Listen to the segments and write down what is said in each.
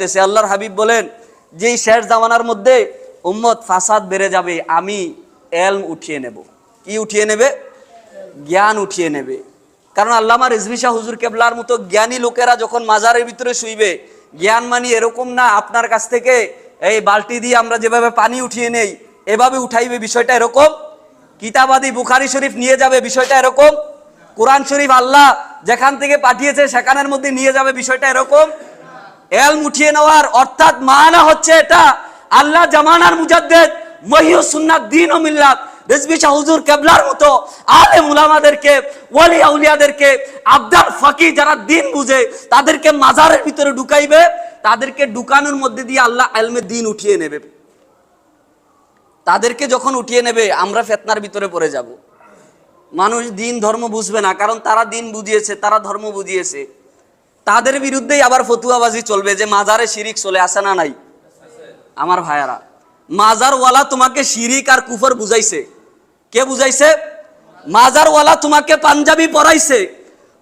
আসতেছে, আল্লাহর হাবিব বলেন যে শেষ জামানার মধ্যে উম্মত ফাসাদ বেড়ে যাবে, আমি এলম উঠিয়ে নেব। কি উঠিয়ে নেবে? জ্ঞান উঠিয়ে নেবে। কারণ আল্লামা রিজভি শাহ হুজুর কেবলার মতো জ্ঞানী লোকেরা যখন মাজারের ভিতরে শুইবে, জ্ঞান মানি এরকম না, আপনার কাছ থেকে এই বালতি দিয়ে আমরা যেভাবে পানি উঠিয়ে নেই, এভাবে উঠাইবে, বিষয়টা এরকম? কিতাবাদি বুখারি শরীফ নিয়ে যাবে, বিষয়টা এরকম? কোরআন শরীফ আল্লাহ যেখান থেকে পাঠিয়েছে, সেখানের মধ্যে নিয়ে যাবে, বিষয়টা এরকম? এল উঠিয়ে নেওয়ার, অর্থাৎ মানা হচ্ছে এটা আল্লাহ জামানার মুজাদ্দেদ মহিউ সুন্নাত, দিন ও মিল্লাত, রেজবি শাহ হুজুর কেবলার মতো আলে মুলামাদেরকে, ওয়ালি আউলিয়াদেরকে, আবদার ফাকি যারা দিন বুঝে, তাদেরকে মাজারের ভিতরে ঢুকাইবে, তাদেরকে ঢুকানোর মধ্যে দিয়ে আল্লাহ আলমে দিন উঠিয়ে নেবে। তাদেরকে যখন উঠিয়ে নেবে, আমরা ফেতনার ভিতরে পড়ে যাব। মানুষ দিন ধর্ম বুঝবে না, কারণ তারা দিন বুঝিয়েছে, তারা ধর্ম বুঝিয়েছে। তাদের বিরুদ্ধেই আবার ফতুয়াবাজি চলবে যে মাজারে শিরিক চলে আসে না নাই? আমার ভাইয়ারা, মাজারওয়ালা তোমাকে শিরিক আর কুফর বুঝাইছে। কে বুঝাইছে? মাজারওয়ালা তোমাকে পাঞ্জাবি পরাইছে।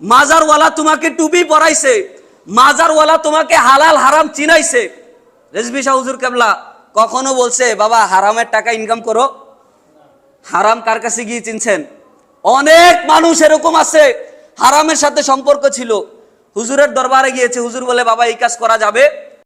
মাজারওয়ালা তোমাকে টুপি পরাইছে। মাজারওয়ালা তোমাকে হালাল হারাম চিনাইছে। রেজবি শাহ হুজুর কেবলা কখনো বলছে, বাবা, হারামের টাকা ইনকাম করো। হারাম কার কাছে গিয়ে চিনছেন? অনেক মানুষ এরকম আছে, হারামের সাথে সম্পর্ক ছিল। হুজুরের দরবারে গিয়েছে হুজুর বলে বাবা এই কাজ করা যাবে?